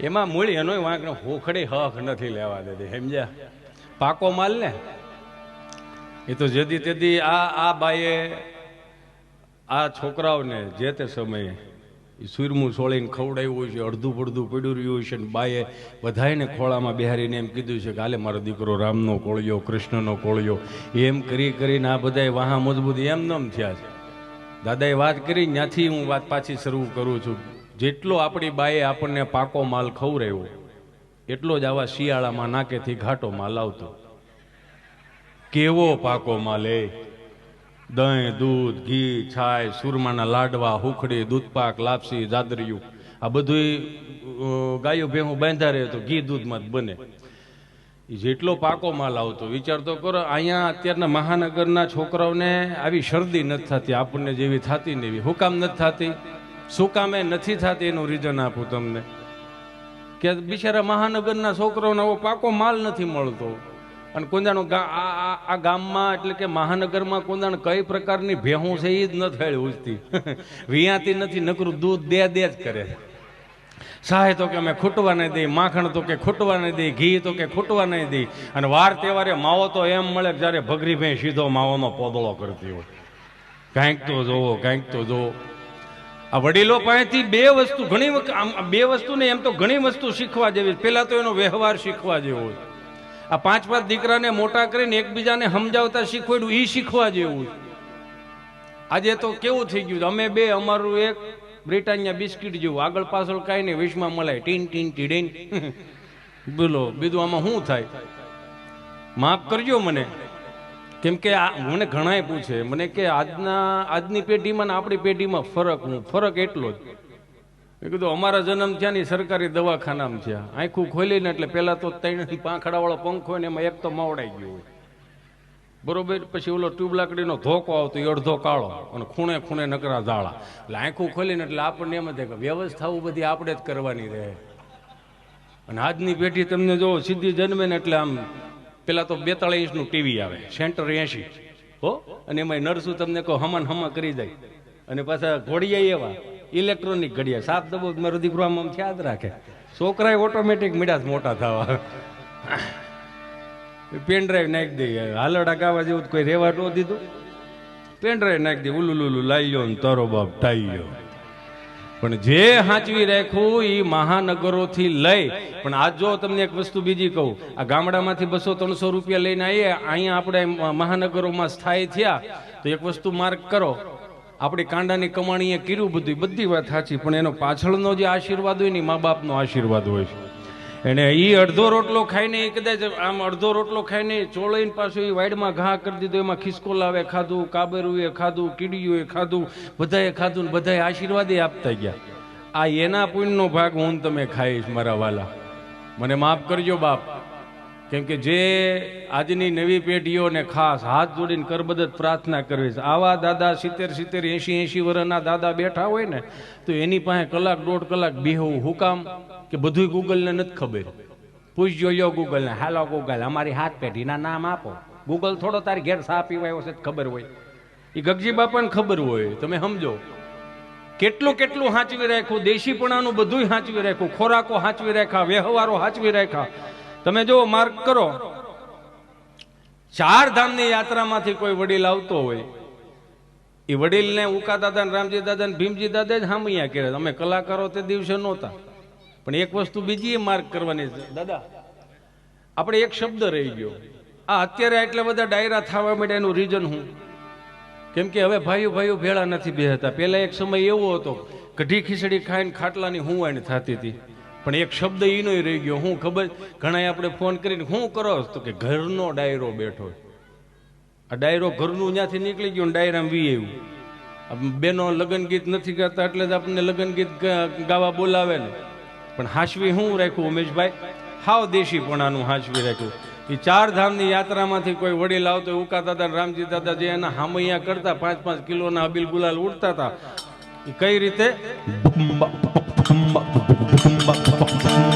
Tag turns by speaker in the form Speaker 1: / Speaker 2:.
Speaker 1: એમાં મૂળ એનો વાંક હોખડી હક નથી લેવા દેતી, સમજ્યા? પાકો માલ ને? એ તો જેદી તેદી આ આ બાઈએ, આ છોકરાઓને જે તે સમયે સુરમું સોળીને ખવડાવ્યું છે, અડધું પડધું પડ્યું રહ્યું હોય છે ને બાએ બધાને ખોળામાં બેહારીને એમ કીધું છે કે, હાલે, મારો દીકરો રામનો કોળિયો, કૃષ્ણનો કોળિયો. એમ કરી કરીને આ બધાય વાહા મજબૂત એમ નમ થયા છે. દાદાએ વાત કરી ત્યાંથી હું વાત પાછી શરૂ કરું છું. જેટલો આપણી બાએ આપણને પાકો માલ ખવડાવ્યો, એટલો જ આવા શિયાળામાં નાકેથી ઘાટો માલ આવતો. કેવો પાકો માલ એ? દહીં, દૂધ, ઘી, છાય, સુરમાના લાડવા, હુખડી, દૂધપાક, લાપસી, જાદરિયું. આ બધું ગાયો ભેહું બાંધા રહે તો ઘી દૂધમાં જ બને. જેટલો પાકો માલ આવતો, વિચાર તો કરો, અહીંયા અત્યારના મહાનગરના છોકરાઓને આવી શરદી નથી થતી, આપણને જેવી થતી ને એવી હુકામ નથી થતી. શું કામે નથી થતી એનું રીઝન આપું તમને? કે બિચારા મહાનગરના છોકરાઓને આવો પાકો માલ નથી મળતો. અને કોંદાનો આ ગામમાં એટલે કે મહાનગરમાં કુંદાણ કઈ પ્રકારની ભેહું છે એ જ ન થાય ઉજતી વિયાતી નથી, નકરું દૂધ દે દે જ કરે. શાહે તો કે અમે ખૂટવા નહીં દઈ, માખણ તો કે ખૂટવા નહીં દઈ, ઘી તો કે ખૂટવા નહીં દઈ. અને વાર તહેવારે માવો તો એમ મળે જ્યારે ભગરી ભાઈ સીધો માવોનો પોદળો કરતી હોય. કાંઈક તો જોવો, કાંઈક તો જોવો. આ વડીલો પાસેથી બે વસ્તુ ઘણી બે વસ્તુ ને એમ તો ઘણી વસ્તુ શીખવા જેવી પહેલાં તો એનો વ્યવહાર શીખવા જેવો હોય આ પાંચ પાંચ દીકરાને મોટા કરીને એકબીજાને સમજાવતા શીખવાડ્યું એ શીખવા જેવું છે. આજે તો કેવું થઈ ગયું અમે બે, અમારું એક બ્રિટાનિયા બિસ્કિટ જેવું. આગળ પાછળ કાંઈ નહીં વિશમાં મળાય ટીન ટીન, ટીડીન. બોલો, બીજું આમાં શું થાય? માફ કરજો મને. કેમ કે આ મને ઘણાય પૂછે. મને કે આજના, આજની પેઢીમાં ને આપણી પેઢીમાં ફરક હું, ફરક એટલો જ. મેં કીધું, અમારા જન્મ થયા ની સરકારી દવાખાનામાં થયા. આંખું ખોલીને એટલે પહેલા તો ત્રણ પાંખડાવાળો પંખો હોય ને એમાં એક તો માવડાઈ ગયો હોય. બરોબર? પછી ઓલો ટ્યુબ લાકડીનો ધોકો આવતો એ અડધો કાળો અને ખૂણે ખૂણે નકરા ધાળા એટલે આંખું ખોલીને એટલે આપણને એમ થાય કે વ્યવસ્થાઓ બધી આપણે જ કરવાની રહે. અને આજની પેઢી તમને જો સીધી જન્મે ને એટલે આમ પેલા તો બેતાળીસ ઇંચનું ટીવી આવે, સેન્ટર એસી હો? અને એમાં નરસું તમને કહો, હમન હમા કરી જાય અને પાછા ઘોડિયા એવા, ઇલેક્ટ્રોનિક ઘડિયા. સાત દબો મારો દીકરો આમ યાદ રાખે. છોકરાએ ઓટોમેટિક મીડા મોટા થવા. પેન ડ્રાઈવ નાખી દઈએ હાલડા ગાવા જેવું કોઈ રેવા ન દીધું. પેન ડ્રાઈવ નાખી દે ઉલું લુલું લાઈયો ને તારો બાપ ટાઈયો પણ જે હાંચવી રાખ્યું એ મહાનગરોથી લઈ. પણ આજ જો તમને એક વસ્તુ બીજી કહું, આ ગામડામાંથી બસો ત્રણસો રૂપિયા લઈને આવીએ, અહીંયા આપણે મહાનગરોમાં સ્થાયી થયા, તો એક વસ્તુ માર્ક કરો. આપણી કાંડાની કમાણીએ કર્યું બધું, બધી વાત સાચી, પણ એનો પાછળનો જે આશીર્વાદ હોય ને મા બાપનો આશીર્વાદ હોય છે. એને એ અડધો રોટલો ખાઈને એ કદાચ આમ અડધો રોટલો ખાઈને ચોળીને પાછું એ વાઈડમાં ઘા કરી દીધો, એમાં ખિસકોલાવે ખાધું કાબરુએ ખાધું કીડીઓએ ખાધું, બધાએ ખાધું ને બધાએ આશીર્વાદે આપતા ગયા. આ એના પુણ્યનો ભાગ હું તમે ખાઈશ, મારા વાલા. મને માફ કરજો બાપ. કેમ કે જે આજની નવી પેઢીઓને ખાસ હાથ જોડીને કરબદત પ્રાર્થના કરવી છે. આવા દાદા સિત્તેર સિત્તેર, એંશી એંશી વર્ષના દાદા બેઠા હોય ને, તો એની પાસે કલાક દોઢ કલાક બેહવું હું કામ કે બધું ગૂગલને નથી ખબર. પૂછજો યો ગૂગલને હાલો ગૂગલ અમારી હાથ પેઢીના નામ આપો. ગૂગલ થોડો તારી ઘેર સા પીવાયો છે ખબર હોય. એ ગગજી બાપાને ખબર હોય, તમે સમજો. કેટલું કેટલું હાંચવી રાખ્યું, દેશીપણાનું બધું હાંચવી રાખ્યું, ખોરાકો હાંચવી રાખ્યા, વ્યવહારો હાંચવી રાખ્યા. તમે જો માર્ક કરો. ચાર ધામની યાત્રામાંથી કોઈ વડીલ આવતો હોય એ વડીલને ઉકા દાદા ને રામજી દાદા ને ભીમજી દાદા જ હામૈયા કરે અમે કલાકારો તે દિવસે નહોતા. પણ એક વસ્તુ બીજી માર્ક કરવાની છે. દાદા, આપણે એક શબ્દ રહી ગયો. આ અત્યારે એટલા બધા ડાયરા થવા માંડ્યા એનું રીઝન હું. કેમ કે હવે ભાઈઓ ભાઈઓ ભેળા નથી બેહતા. પહેલા એક સમય એવો હતો, કઢી ખીચડી ખાઈને ખાટલાની હુંવાણી થતી હતી. પણ એક શબ્દ એનો રહી ગયો. હું ખબર ઘણા આપણે ફોન કરીને શું કરો? તો કે ઘરનો ડાયરો બેઠો આ ડાયરો ઘરનું ત્યાંથી નીકળી ગયો ડાયરામાં વી આવ્યું બેનો લગ્ન ગીત નથી ગાતા એટલે જ આપણને લગ્ન ગીત ગાવા બોલાવે ને. પણ હાશવી હું રાખ્યું, ઉમેશભાઈ? હાવ દેશીપણાનું હાશવી રાખ્યું. એ ચાર ધામની યાત્રામાંથી કોઈ વડીલ આવતો ઉકા દાદા રામજી દાદા જે એના હામૈયા કરતા પાંચ પાંચ કિલોના અબીલ ગુલાલ ઉડતા હતા. એ કઈ રીતે? ઘેરે આવો ને હાલો